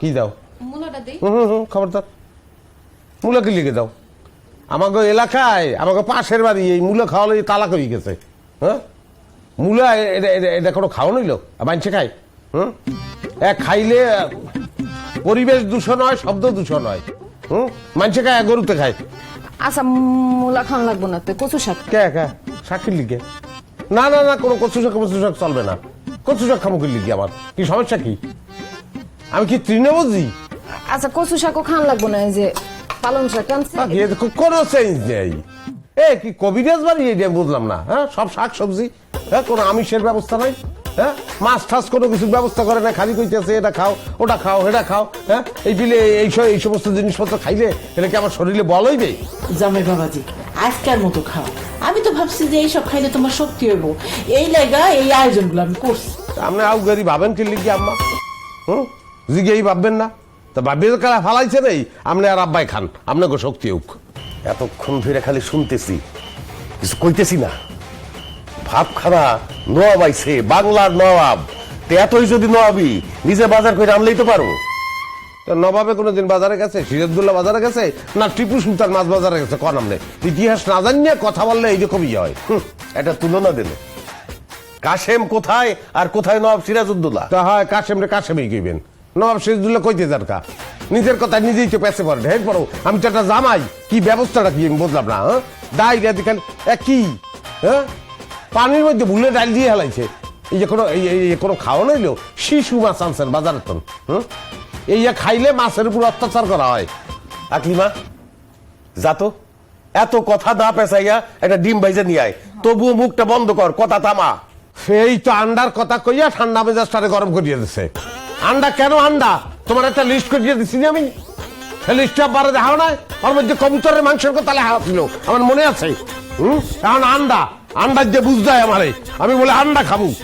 কি দাও? হুম হুম হুম খবরদার। মূলা কি লিখে দাও। আমাকে এলাকায় আমাকে পাশের বাড়ি এই মূলা খাওয়ালে তালা হয়ে গেছে হ্যাঁ? মূলা এটা এটা- কোনো খাওয়া নইল? মানছে খায় হুম? এক খাইলে পরিবেশ দূষণ হয় শব্দ দূষণ হয় হুম? মানছে খায় গরুতে খায়। আচ্ছা মূলা খাওয়া লাগবো না তো কচু শাক। কে কে? শাকির লিখে না না না কোনো কচু শাক কচু শাক চলবে না। কচু শাক খামুকি লিখি আমার কি সমস্যা কি? আমি কি তৃণভোজী আচ্ছা কচু শাকও খান লাগবো না এই যে পালং শাক আনছে। কোনো চেঞ্জ নেই। এ কি কবিরাজ বাড়ি এটা বুঝলাম না হ্যাঁ? সব শাক সবজি হ্যাঁ? কোনো আমিষের ব্যবস্থা নাই হ্যাঁ? মাছ টাছ কোনো কিছুর ব্যবস্থা করে না খালি কইতেছে এটা খাও ওটা খাও এটা খাও হ্যাঁ? এই বিলে এই সব- এই সমস্ত জিনিসপত্র খাইলে এটা কি আমার শরীরে বল হইবে? জামাই বাবাজি আজকের মতো খাও। আমি তো ভাবছি যে এইসব খাইলে তোমার শক্তি হইব। এই লাগা এই আয়োজনগুলো আমি করছি। আপনি আউগারি ভাবেন কি লিখি আম্মা? হুম? জিগেই ভাববেন না? তা ভাবিয়ে তো কারা? ফালাইছে নেই আপনি আর আব্বাই খান। আপনাকে শক্তি হোক। এতক্ষণ ধরে খালি শুনতেছি। কিছু কইতেছি না। ভাবখানা নবাব আইছে বাংলার নবাব। তে এতই যদি নবাবি নিজে বাজার করে আনলেই তো পারো। তো নবাবে কোনোদিন বাজারে গেছে? সিরাজদুল্লাহ বাজারে গেছে? না টিপু সুলতান মাছ বাজারে গেছে? কন আমনে? ইতিহাস না জানিয়ে কথা বললে এই এইরকমই হয়। হুঁ, এটা তুলনা দিল কাশেম কোথায় আর কোথায় নবাব সিরাজউদ্দৌলা? তা হয় কাশেম রে কাশেমই কইবেন নবাব সিরাজদুল্লাহ কইতে যার কা? নিজের কথা নিজেই তো পেছে পড়ে ঢের পড়ো আমি তো একটা জামাই, কি ব্যবস্থাটা কি আমি বুঝলাম না হ্যাঁ? ডাইরিয়া দেখেন কি? হ্যাঁ? পানির মধ্যে ভুলে ডাল দিয়ে হেলাইছে। এই যে কোনো এই এই- এই কোনো খাওয়া নইলো? শিশু মাছ আনছেন বাজারে তো হুম এই যে খাইলে মাছের উপর অত্যাচার করা হয়। আকলিমা যাতো এত কথা না পেঁচাইয়া একটা ডিম বাইজে নিয়ে আয়। তবুও মুখটা বন্ধ কর, কথা থামা। সেই তো আন্ডার কথা কইয়া ঠান্ডা মেজাজটারে গরম করিয়ে দিছে। আন্ডা কেন আন্ডা? তোমার একটা লিস্ট করে দিছি আমি। লিস্টটা বারে দেখাও না ওর মধ্যে কবুতরের মাংসের কথা লেখা ছিল। আমার মনে আছে। হম? এখন আন্ডা। আন্ডার যে বুঝ যায় আমারে। আমি বলে আন্ডা খাব।